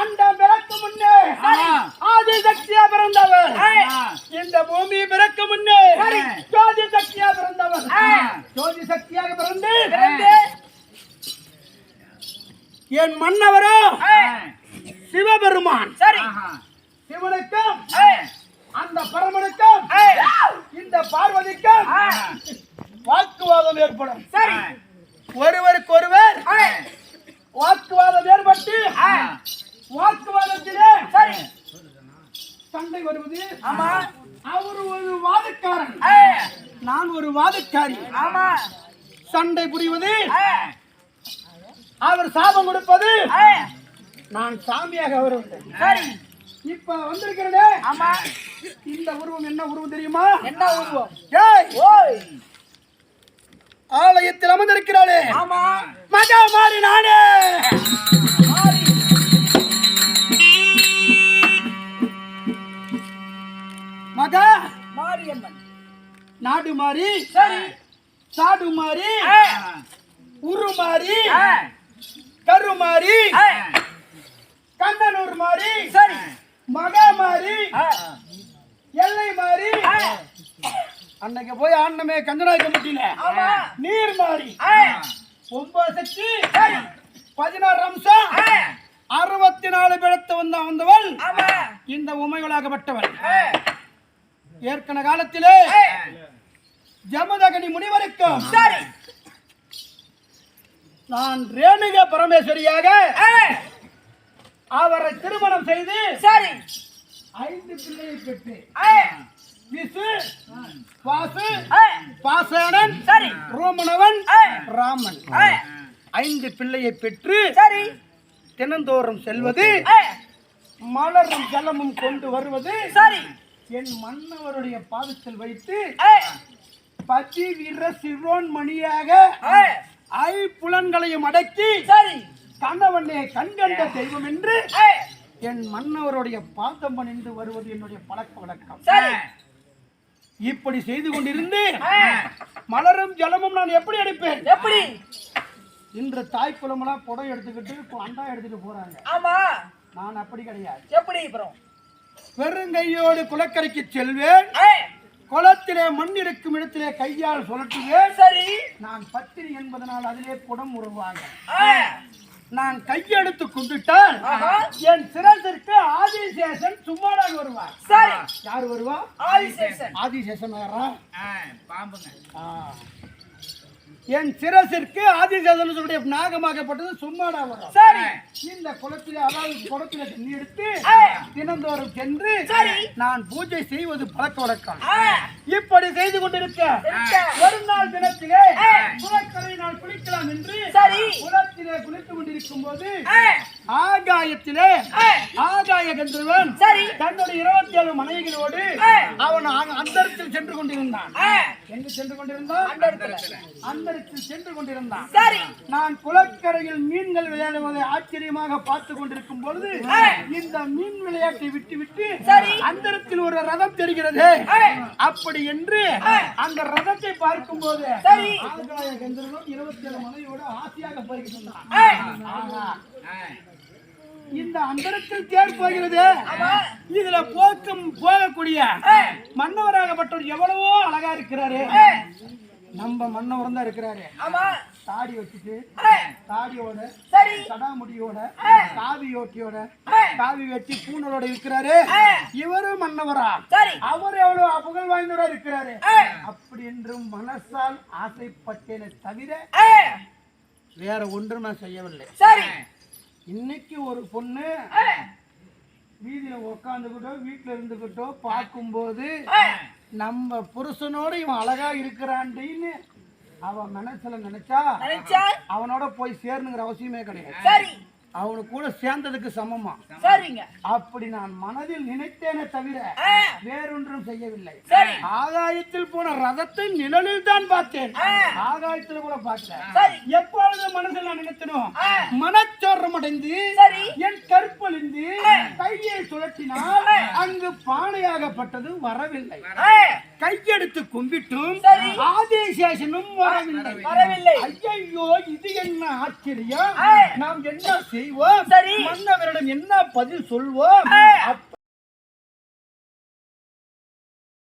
அந்த பிறக்கு முன்னே ஆதி சக்தியா பிறந்தவர். இந்த பூமி பிறக்கு முன்னே ஜோதி சக்தியா பிறந்தவர். ஜோதி சக்தியாக பிறந்து என் மன்னவரோ சிவபெருமான். சரி. சிவனுக்கும் அந்த பரமனுக்கும் இந்த பார்வதிக்கும் வாக்குவாதம் ஏற்படும். சரி. ஒருவருக்கு ஒருவர் வாக்குவாதம் ஏற்பட்டு வாக்குவாதத்திலே சரி. சண்டை வருவது. ஆமா. அவர் ஒரு வாதக்காரன். நான் ஒரு வாதக்காரி. ஆமா. சண்டை புரிவது. அவர் சாபம் கொடுப்பது. நான் சாமியாக வருவது. சரி. இப்ப வந்திருக்கிறதே. ஆமா. இந்த உருவம் என்ன உருவம் தெரியுமா? என்ன உருவம்? ஏய். ஓய். ஆலயத்தில் அமர்ந்திருக்கிறாளே. ஆமா. மகா மாறி நானே. மாறி. மகா. மாரியம்மன். நாடு மாறி. சரி. சாடு மாறி. உரு மாறி. கரு மாறி ஏ, கண்ணனூர் மாறி சரி மகா மாறி ஏ, எல்லை மாறி ஏ, அன்னைக்கு போய் ஆண்டமே கஞ்சனாய்க்க முடியல ஆமா. நீர் மாறி. ஒன்பது சக்தி பதினாறு அம்சம் அறுபத்தி நாலு பிழத்து வந்த வந்தவள் இந்த உமைகளாகப்பட்டவள். ஏற்கன காலத்திலே ஜமதகனி முனிவருக்கும் சரி. நான் ரேணுக பரமேஸ்வரியாக அவரை திருமணம் செய்து சரி. ஐந்து பிள்ளையை பெற்று விசு வாசு பாசேனன் சரி. ரோமனவன் ராமன். ஐந்து பிள்ளையை பெற்று சரி. தினந்தோறும் செல்வது மலரும் ஜலமும் கொண்டு வருவது சரி. என் மன்னவருடைய பாதத்தில் வைத்து பதி வீர சிரோன் மணியாக ஐ புலன்களையும் அடக்கி சரி. கணவனே கண்கண்ட தெய்வம் என்று என் மன்னவருடைய பாதம் பணிந்து வருவது என்னுடைய பழக்க வழக்கம். சரி. இப்படி செய்து கொண்டிருந்து மலரும் ஜலமும் நான் எப்படி அடிப்பேன்? எப்படி? இன்று தாய் குளமெல்லாம் புடம் எடுத்துக்கிட்டு அண்டா எடுத்துட்டு போறாங்க. ஆமா. நான் அப்படி கிடையாது. எப்படி அப்புறம் வெறுங்கையோடு குளக்கரைக்கு செல்வேன். குளத்திலே மண் இருக்கும் இடத்திலே கையால் சுழட்டுவேன் சரி. நான் பத்தினி என்பதனால் அதிலே குடம் உருவாங்க நான் கையெடுத்து கும்பிட்டால். என் சிரசிற்கு ஆதிசேஷன் சும்மாடாக வருவார். சரி. யார் வருவா? ஆதிசேஷன். ஆதிசேஷன் யாரா பாம்புங்க. என் சிரசிற்கு ஆதிசேஷன் சொல்லிய நாகமாகப்பட்டது சும்மாடா வரும் சரி. இந்த குளத்திலே அதாவது குளத்திலே தண்ணி எடுத்து தினந்தோறும் சென்று. நான் பூஜை செய்வது பழக்க வழக்கம். இப்படி செய்து கொண்டிருக்க. ஒரு நாள் தினத்திலே. குளக்கரை நான் குளிக்கலாம் என்று சரி. குளத்திலே குளித்துக் கொண்டிருக்கும் போது ஆகாயத்திலே ஆகாய கந்தர்வன் சரி தன்னுடைய இருபத்தி ஏழு மனைவிகளோடு. அவன் அந்தரத்தில் சென்று கொண்டிருந்தான் எங்கு சென்று கொண்டிருந்தான். அந்தரத்தில் சென்று கொண்டிருந்தான் சரி நான் குளக்கரையில் மீன்கள் விளையாடுவதை ஆச்சரியமாக பார்த்து கொண்டிருக்கும் பொழுது. இந்த மீன் விளையாட்டை விட்டு விட்டு சரி. அந்தரத்தில் ஒரு ரதம் தெரிகிறது. அப்படி என்று அந்த ரதத்தை பார்க்கும் போது சரி. ஆகாய கந்தர்வன் இருபத்தி ஏழு மனைவியோடு ஆசையாக போய்கிட்டு இருந்தான். இந்த அந்தரத்தில் தேர் போகிறது. இதுல போக்கும் போகக்கூடிய. மன்னவராகப்பட்டவர் எவ்வளவோ அழகா இருக்கிறாரு. நம்ம மன்னவர் தான் இருக்கிறாரு. தாடி வச்சுட்டு தாடியோட சரி. சடாமுடியோட. காவி ஓட்டியோட காவி வெட்டி பூனரோட இருக்கிறாரு. ஏ, இவரும் மன்னவரா. சரி. அவர் எவ்வளவு புகழ் வாய்ந்தவரா இருக்கிறாரு. அப்படி என்றும் மனசால் ஆசைப்பட்டேனே தவிர வேற ஒன்றும் நான் செய்யவில்லை. சரி. இன்னைக்கு ஒரு பொண்ணு வீதியில உட்காந்துக்கிட்டோ வீட்டுல இருந்துகிட்டோ பார்க்கும்போது நம்ம புருஷனோட இவன் அழகா இருக்கிறான்டின்னு அவன் மனசுல நினைச்சா அவனோட போய் சேரணுங்கிற அவசியமே கிடையாது. அவனு கூட சேர்ந்ததுக்கு சமமா? சரிங்க. அப்படி நான் மனதில் நினைத்தேனே தவிர வேறொன்றும் செய்யவில்லை. ஆகாயத்தில் போன ரதத்தை நிழலில் தான் பார்த்தேன். ஆகாயத்தில் கூட சரி. எப்பொழுது மனதில் நான் நினைத்தனும். மனச்சோரம் அடைந்து என் கற்பழிந்து கையை சுழற்றினால் அங்கு பானையாகப்பட்டது வரவில்லை. கையெடுத்து கும்பிட்டும். ஆதிசேஷனும் வரவில்லை வரவில்லை. ஐயையோ இது என்ன ஆச்சரியம். நாம் என்ன செய்வோம் சரி. மன்னவரிடம் என்ன பதில் சொல்வோம். அப்ப